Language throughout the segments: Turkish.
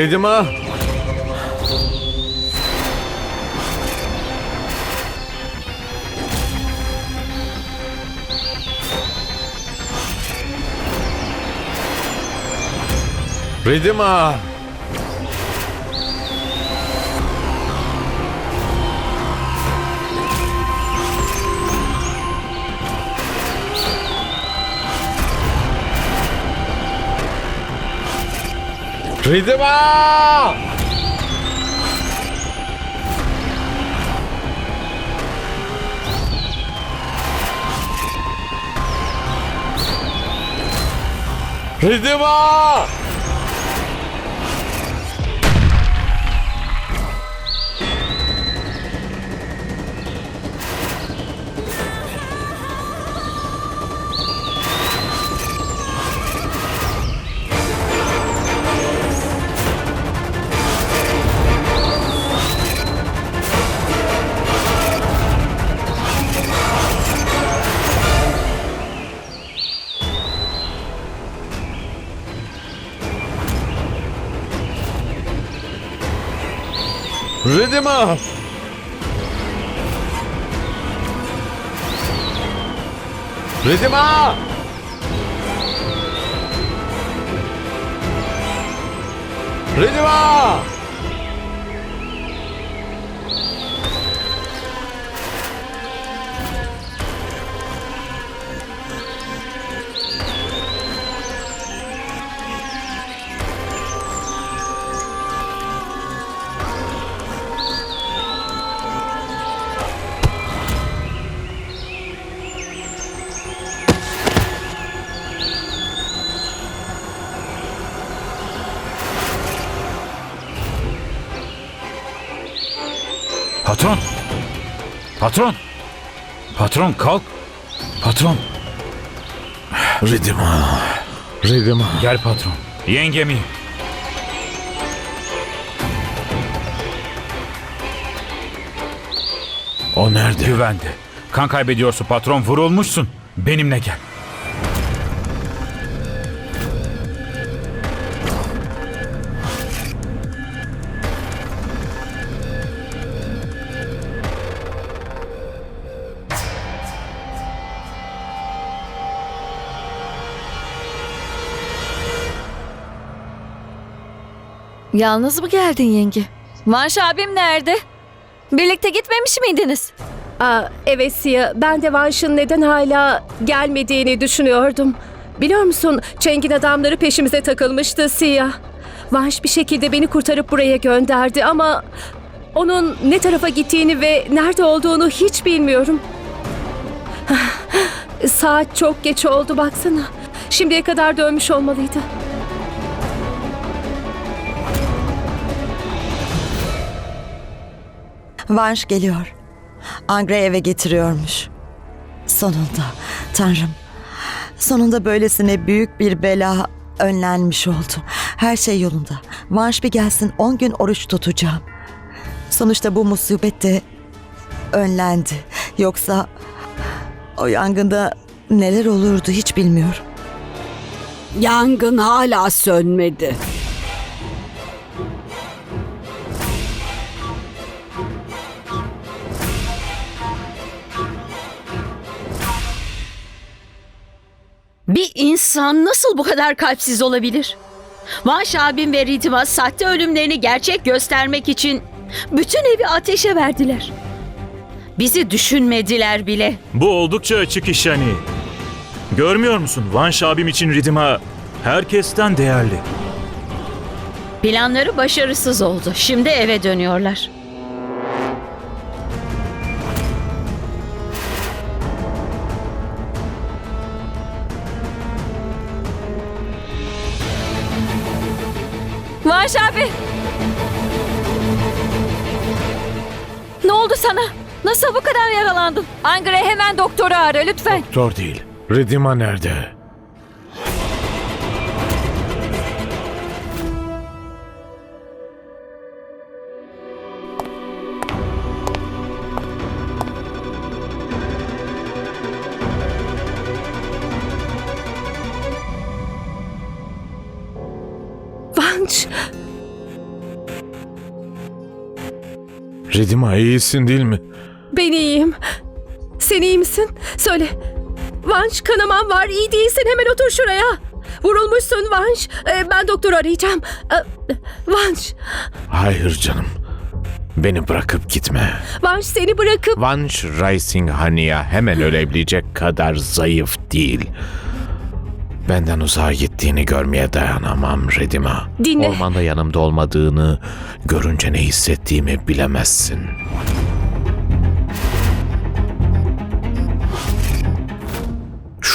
Видимо... Видимо, 리드마! 리드마! Ridima! Ridima! Ridima! Ridima! Ridima! Ridima! Patron! Patron! Patron kalk! Patron Ridima! Ridima! gel patron. Yengemi. O nerede? Güvende. Kan kaybediyorsun patron vurulmuşsun. Benimle gel. Yalnız mı geldin yenge? Vanş abim nerede? Birlikte gitmemiş miydiniz? Aa, evet Siya, ben de Vanş'ın neden hala gelmediğini düşünüyordum. Biliyor musun, Çeng'in adamları peşimize takılmıştı Siya. Vanş bir şekilde beni kurtarıp buraya gönderdi ama... Onun ne tarafa gittiğini ve nerede olduğunu hiç bilmiyorum. Saat çok geç oldu baksana. Şimdiye kadar dönmüş olmalıydı. Vanş geliyor. Angre eve getiriyormuş. Sonunda. Tanrım. Sonunda böylesine büyük bir bela önlenmiş oldu. Her şey yolunda. Vanş bir gelsin 10 gün oruç tutacağım. Sonuçta bu musibet de önlendi. Yoksa o yangında neler olurdu hiç bilmiyorum. Yangın hala sönmedi. Bir insan nasıl bu kadar kalpsiz olabilir? Vanş abim ve Ridima sahte ölümlerini gerçek göstermek için bütün evi ateşe verdiler. Bizi düşünmediler bile. Bu oldukça açık iş hani. Görmüyor musun? Vanş abim için Ridima herkesten değerli. Planları başarısız oldu. Şimdi eve dönüyorlar. Nasıl bu kadar yaralandın? Angre hemen doktoru ara lütfen. Doktor değil. Ridima nerede? Vanç. Ridima iyisin değil mi? Ben iyiyim. Sen iyi misin? Söyle. Vanş kanaman var. İyi değilsin. Hemen otur şuraya. Vurulmuşsun Vanş. Ee, ben doktor arayacağım. Ee, Vanş. Hayır canım. Beni bırakıp gitme. Vanş seni bırakıp... Vanş Rising Hania hemen ölebilecek kadar zayıf değil. Benden uzağa gittiğini görmeye dayanamam Redima. Dinle. Ormanda yanımda olmadığını görünce ne hissettiğimi bilemezsin.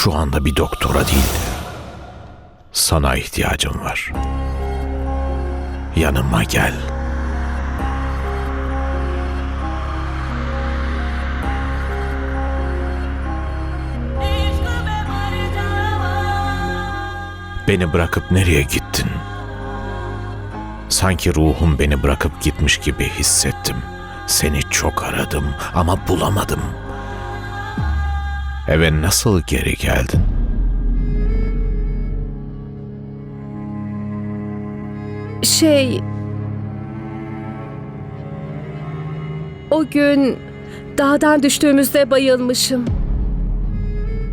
Şu anda bir doktora değil, sana ihtiyacım var. Yanıma gel. Beni bırakıp nereye gittin? Sanki ruhum beni bırakıp gitmiş gibi hissettim. Seni çok aradım ama bulamadım. Eve nasıl geri geldin? Şey... O gün dağdan düştüğümüzde bayılmışım.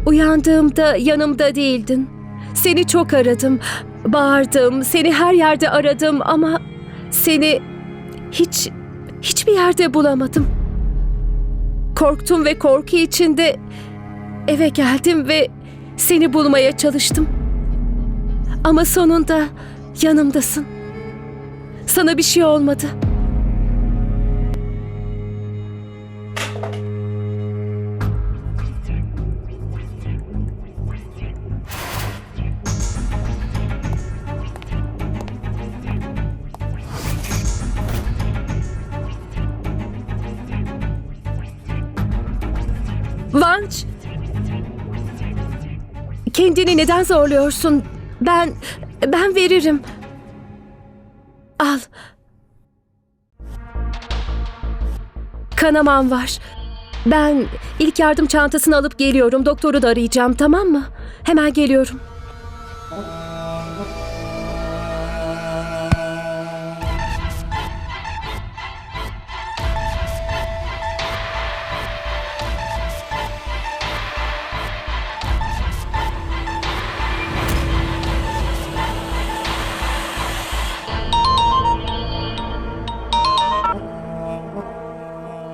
Uyandığımda yanımda değildin. Seni çok aradım. Bağırdım. Seni her yerde aradım ama seni hiç hiçbir yerde bulamadım. Korktum ve korku içinde eve geldim ve seni bulmaya çalıştım. Ama sonunda yanımdasın. Sana bir şey olmadı. Kendini neden zorluyorsun? Ben ben veririm. Al. Kanamam var. Ben ilk yardım çantasını alıp geliyorum. Doktoru da arayacağım tamam mı? Hemen geliyorum.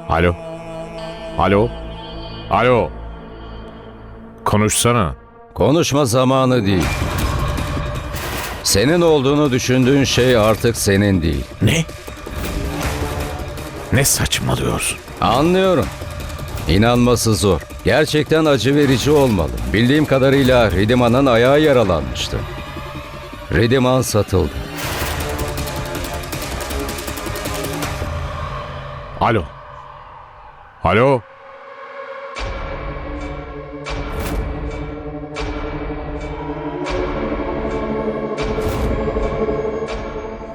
Alo? Alo? Alo? Konuşsana. Konuşma zamanı değil. Senin olduğunu düşündüğün şey artık senin değil. Ne? Ne saçmalıyorsun? Anlıyorum. İnanması zor. Gerçekten acı verici olmalı. Bildiğim kadarıyla Ridima'nın ayağı yaralanmıştı. Ridiman satıldı. Alo? Alo?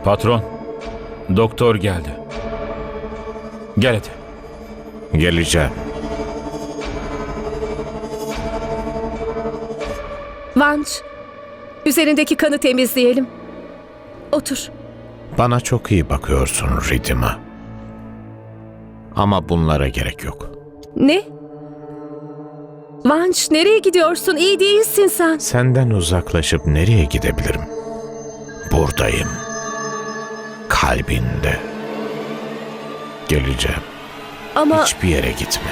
Patron, doktor geldi. Gel hadi. Geleceğim. Vanç. Üzerindeki kanı temizleyelim. Otur. Bana çok iyi bakıyorsun Ridima. Ama bunlara gerek yok. Ne? Vanç nereye gidiyorsun? İyi değilsin sen. Senden uzaklaşıp nereye gidebilirim? Buradayım. Kalbinde. Geleceğim. Ama Hiçbir yere gitme.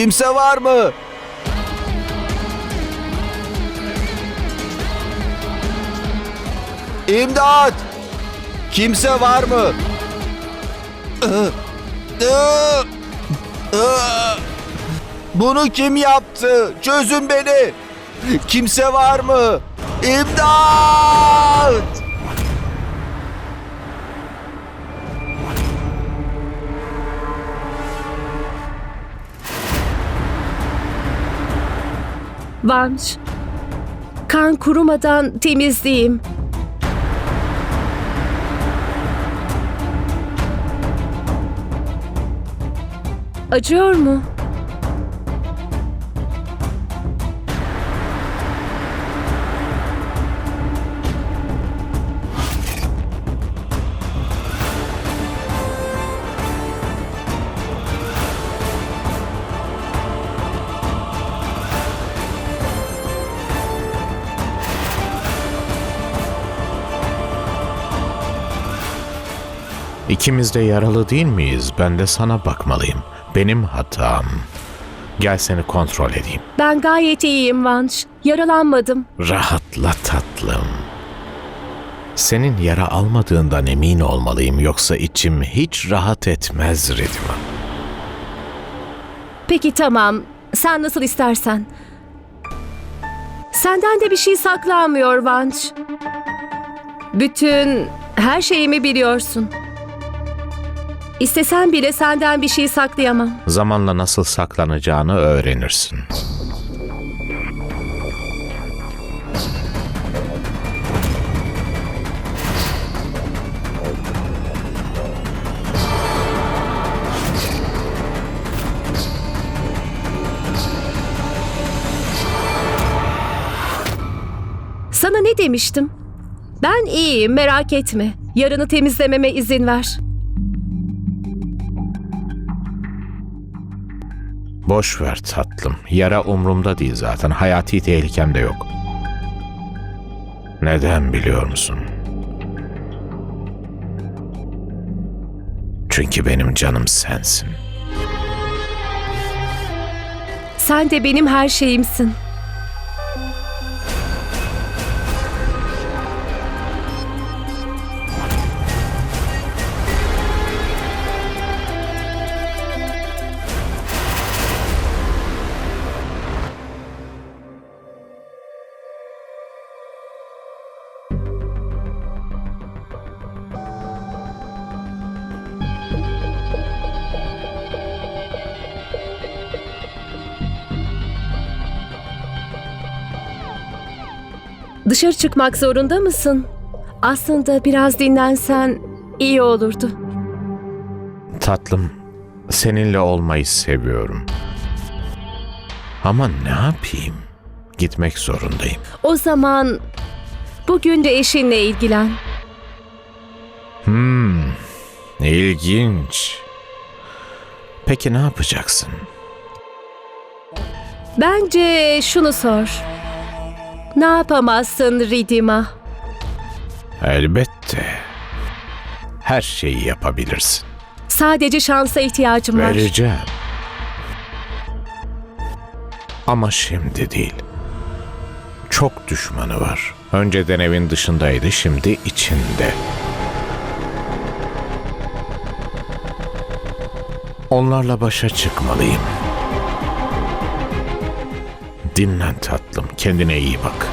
Kimse var mı? İmdat! Kimse var mı? Bunu kim yaptı? Çözün beni. Kimse var mı? İmdat! Vanş, kan kurumadan temizleyeyim. Acıyor mu? İkimiz de yaralı değil miyiz? Ben de sana bakmalıyım. Benim hatam. Gel seni kontrol edeyim. Ben gayet iyiyim Vanş. Yaralanmadım. Rahatla tatlım. Senin yara almadığından emin olmalıyım yoksa içim hiç rahat etmez Ridva. Peki tamam. Sen nasıl istersen. Senden de bir şey saklanmıyor Vanş. Bütün her şeyimi biliyorsun. İstesen bile senden bir şey saklayamam. Zamanla nasıl saklanacağını öğrenirsin. Sana ne demiştim? Ben iyiyim merak etme. Yarını temizlememe izin ver. Boş ver tatlım. Yara umrumda değil zaten. Hayati tehlikem de yok. Neden biliyor musun? Çünkü benim canım sensin. Sen de benim her şeyimsin. Dışarı çıkmak zorunda mısın? Aslında biraz dinlensen iyi olurdu. Tatlım, seninle olmayı seviyorum. Ama ne yapayım? Gitmek zorundayım. O zaman bugün de eşinle ilgilen. Hmm, ilginç. Peki ne yapacaksın? Bence şunu sor. Ne yapamazsın Ridima? Elbette. Her şeyi yapabilirsin. Sadece şansa ihtiyacım var. Vereceğim. Ama şimdi değil. Çok düşmanı var. Önceden evin dışındaydı, şimdi içinde. Onlarla başa çıkmalıyım. Dinlen tatlım, kendine iyi bak.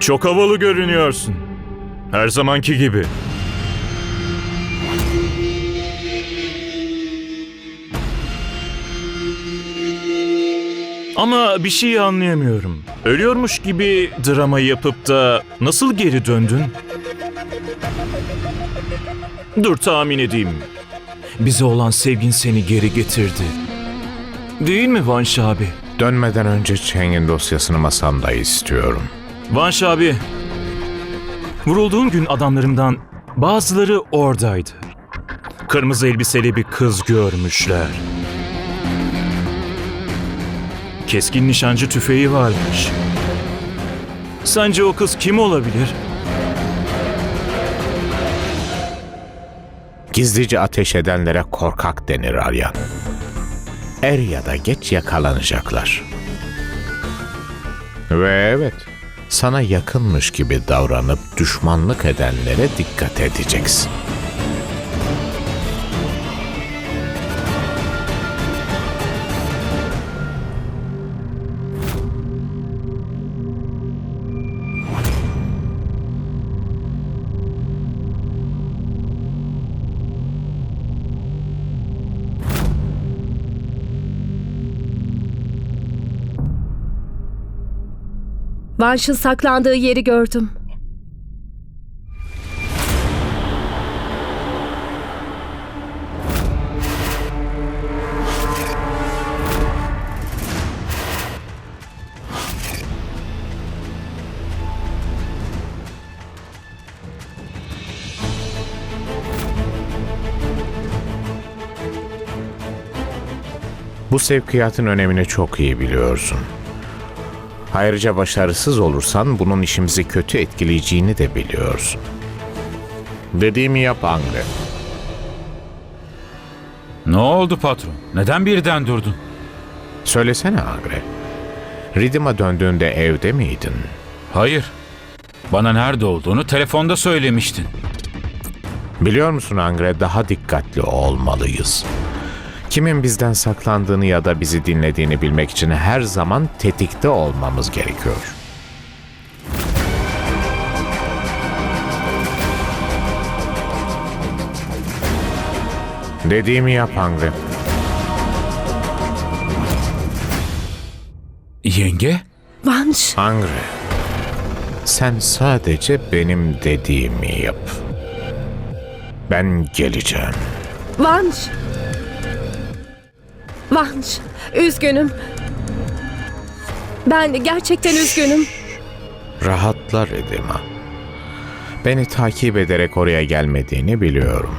Çok havalı görünüyorsun. Her zamanki gibi. Ama bir şey anlayamıyorum. Ölüyormuş gibi drama yapıp da nasıl geri döndün? Dur tahmin edeyim. Bize olan sevgin seni geri getirdi. Değil mi Vanş abi? Dönmeden önce Cheng'in dosyasını masamda istiyorum. Vanş abi, vurulduğun gün adamlarımdan bazıları oradaydı. Kırmızı elbiseli bir kız görmüşler keskin nişancı tüfeği varmış. Sence o kız kim olabilir? Gizlice ateş edenlere korkak denir Aryan. Er ya da geç yakalanacaklar. Ve evet, sana yakınmış gibi davranıp düşmanlık edenlere dikkat edeceksin. Vanş'ın saklandığı yeri gördüm. Bu sevkiyatın önemini çok iyi biliyorsun. Ayrıca başarısız olursan bunun işimizi kötü etkileyeceğini de biliyorsun. Dediğimi yap Angle. Ne oldu patron? Neden birden durdun? Söylesene Angle. Ridim'a döndüğünde evde miydin? Hayır. Bana nerede olduğunu telefonda söylemiştin. Biliyor musun Angre daha dikkatli olmalıyız. Kimin bizden saklandığını ya da bizi dinlediğini bilmek için her zaman tetikte olmamız gerekiyor. Dediğimi yap Angre. Yenge? Vanş, Angre. Sen sadece benim dediğimi yap. Ben geleceğim. Vanş. Vanş, üzgünüm. Ben gerçekten üzgünüm. Rahatlar Edema. Beni takip ederek oraya gelmediğini biliyorum.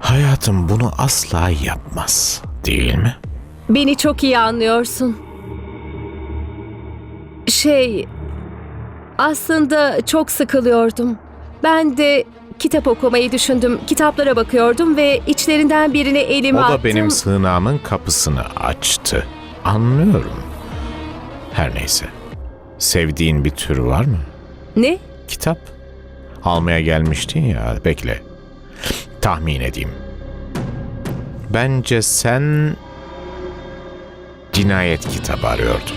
Hayatım bunu asla yapmaz, değil mi? Beni çok iyi anlıyorsun. Şey, aslında çok sıkılıyordum. Ben de kitap okumayı düşündüm. Kitaplara bakıyordum ve içlerinden birini elime O da attım. benim sığınağımın kapısını açtı. Anlıyorum. Her neyse. Sevdiğin bir tür var mı? Ne? Kitap. Almaya gelmiştin ya. Bekle. Tahmin edeyim. Bence sen cinayet kitabı arıyordun.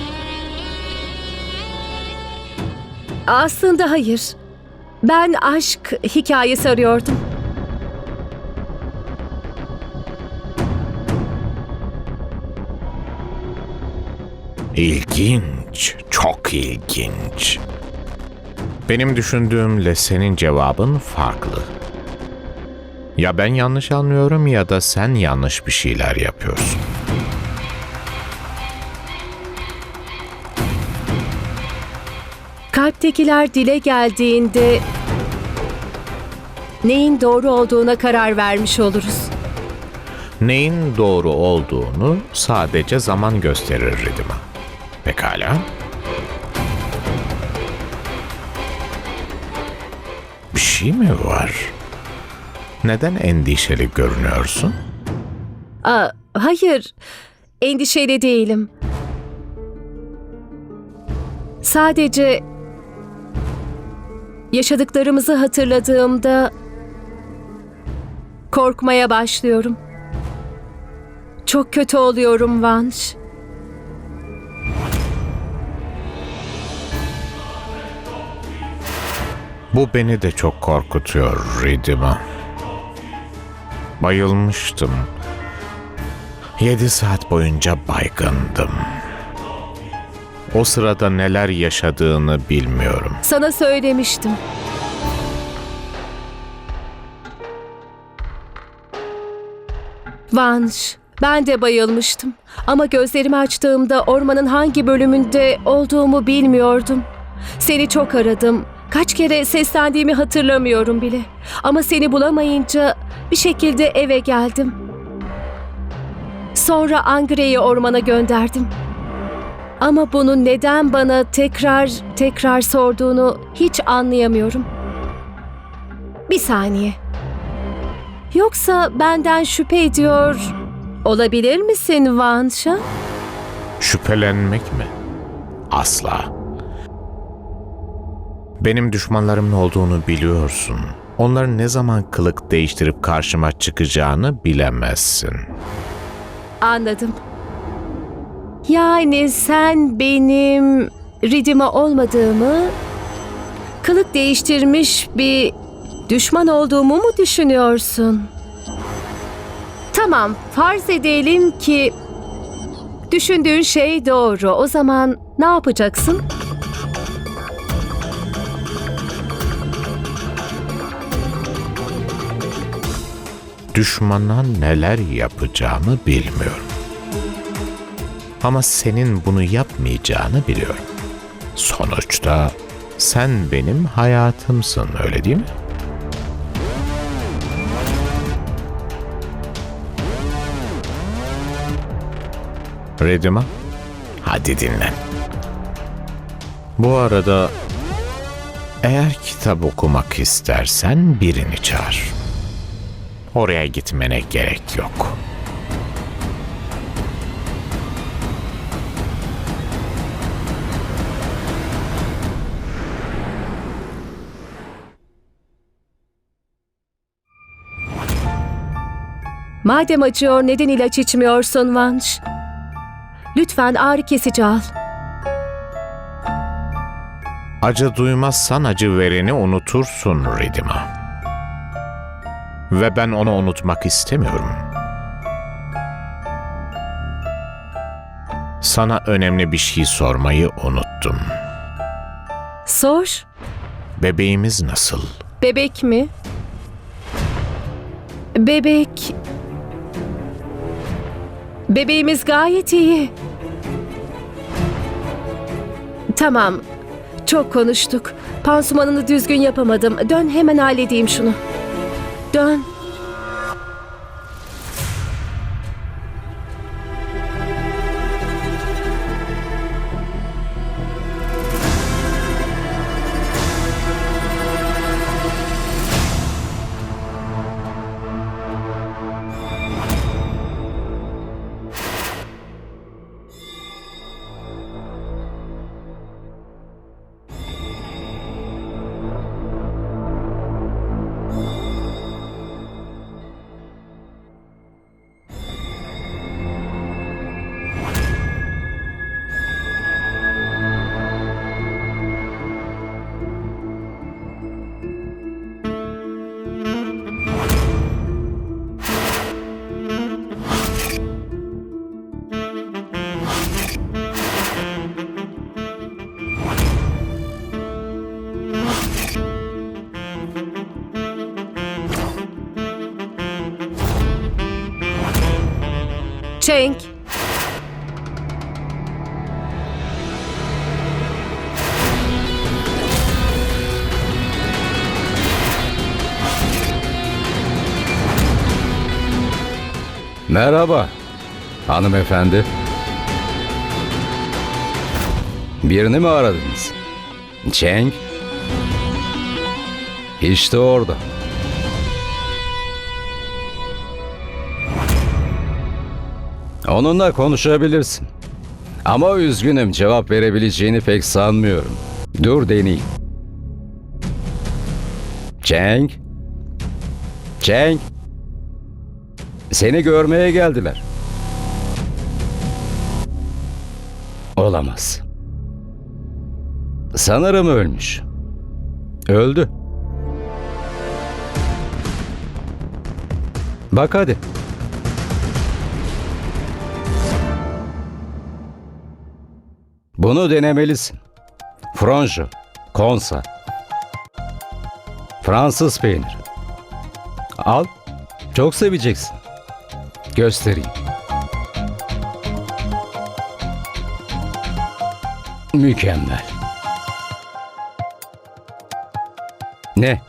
Aslında hayır. Ben aşk hikayesi arıyordum. İlginç, çok ilginç. Benim düşündüğümle senin cevabın farklı. Ya ben yanlış anlıyorum ya da sen yanlış bir şeyler yapıyorsun. Kalptekiler dile geldiğinde neyin doğru olduğuna karar vermiş oluruz. Neyin doğru olduğunu sadece zaman gösterir Ridima. Pekala. Bir şey mi var? Neden endişeli görünüyorsun? Aa, hayır, endişeli değilim. Sadece yaşadıklarımızı hatırladığımda korkmaya başlıyorum. Çok kötü oluyorum Vanş. Bu beni de çok korkutuyor Ridima. Bayılmıştım. Yedi saat boyunca baygındım. O sırada neler yaşadığını bilmiyorum. Sana söylemiştim. Vanş, ben de bayılmıştım. Ama gözlerimi açtığımda ormanın hangi bölümünde olduğumu bilmiyordum. Seni çok aradım. Kaç kere seslendiğimi hatırlamıyorum bile. Ama seni bulamayınca bir şekilde eve geldim. Sonra Angre'yi ormana gönderdim. Ama bunu neden bana tekrar tekrar sorduğunu hiç anlayamıyorum. Bir saniye. Yoksa benden şüphe ediyor olabilir misin Vanşa? Şüphelenmek mi? Asla. Benim düşmanlarımın olduğunu biliyorsun. Onların ne zaman kılık değiştirip karşıma çıkacağını bilemezsin. Anladım. Yani sen benim Ridima olmadığımı, kılık değiştirmiş bir düşman olduğumu mu düşünüyorsun? Tamam, farz edelim ki düşündüğün şey doğru. O zaman ne yapacaksın? Düşmana neler yapacağımı bilmiyorum. Ama senin bunu yapmayacağını biliyorum. Sonuçta sen benim hayatımsın öyle değil mi? Redima, hadi dinlen. Bu arada eğer kitap okumak istersen birini çağır. Oraya gitmene gerek yok. Madem acıyor neden ilaç içmiyorsun Vanş? Lütfen ağrı kesici al. Acı duymazsan acı vereni unutursun Ridima. Ve ben onu unutmak istemiyorum. Sana önemli bir şey sormayı unuttum. Sor. Bebeğimiz nasıl? Bebek mi? Bebek... Bebeğimiz gayet iyi. Tamam. Çok konuştuk. Pansumanını düzgün yapamadım. Dön hemen halledeyim şunu. Dön. Merhaba hanımefendi. Birini mi aradınız? Cheng? İşte orada. Onunla konuşabilirsin. Ama üzgünüm cevap verebileceğini pek sanmıyorum. Dur deneyeyim. Cheng? Cheng? Seni görmeye geldiler. Olamaz. Sanırım ölmüş. Öldü. Bak hadi. Bunu denemelisin. Fronjo, konsa. Fransız peynir. Al. Çok seveceksin. Göstereyim. Mükemmel. Ne?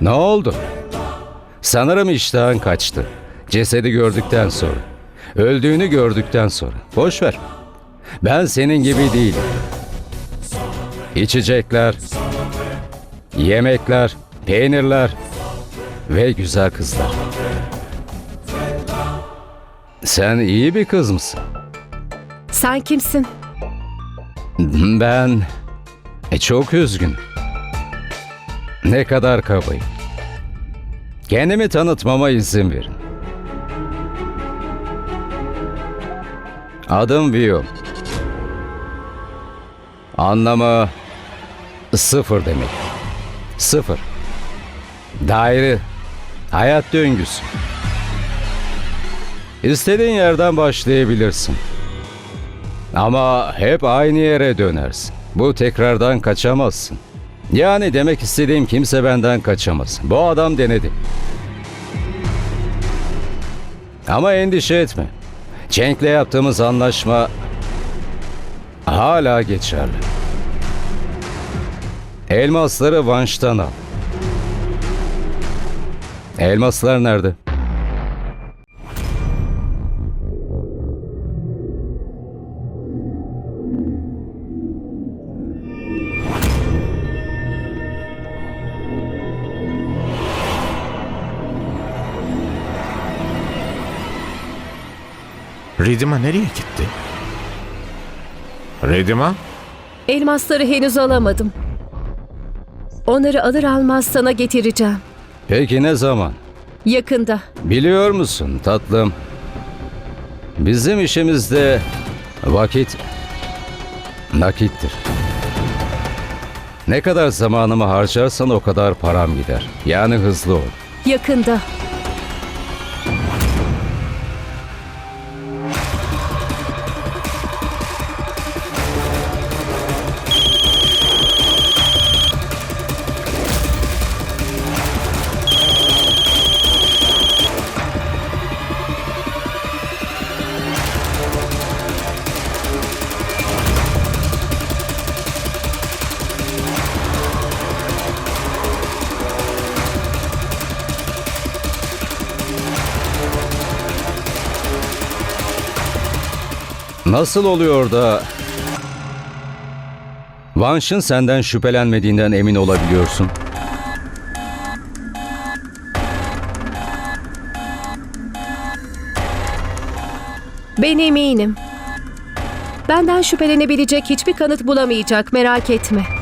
Ne oldu? Sanırım iştahın kaçtı. Cesedi gördükten sonra. Öldüğünü gördükten sonra. Boş ver. Ben senin gibi değilim. içecekler, yemekler, peynirler ve güzel kızlar. Sen iyi bir kız mısın? Sen kimsin? Ben e, çok üzgün. Ne kadar kabayım. Kendimi tanıtmama izin verin. Adım Vio. Anlamı sıfır demek. Sıfır. Daire. Hayat döngüsü. İstediğin yerden başlayabilirsin. Ama hep aynı yere dönersin. Bu tekrardan kaçamazsın. Yani demek istediğim kimse benden kaçamaz. Bu adam denedi. Ama endişe etme. Cenk'le yaptığımız anlaşma hala geçerli. Elmasları Vanş'tan al. Elmaslar nerede? Ridima nereye gitti? Ridima? Elmasları henüz alamadım. Onları alır almaz sana getireceğim. Peki ne zaman? Yakında. Biliyor musun tatlım? Bizim işimizde vakit nakittir. Ne kadar zamanımı harcarsan o kadar param gider. Yani hızlı ol. Yakında. Nasıl oluyor da Vanş'ın senden şüphelenmediğinden emin olabiliyorsun? Ben eminim. Benden şüphelenebilecek hiçbir kanıt bulamayacak merak etme.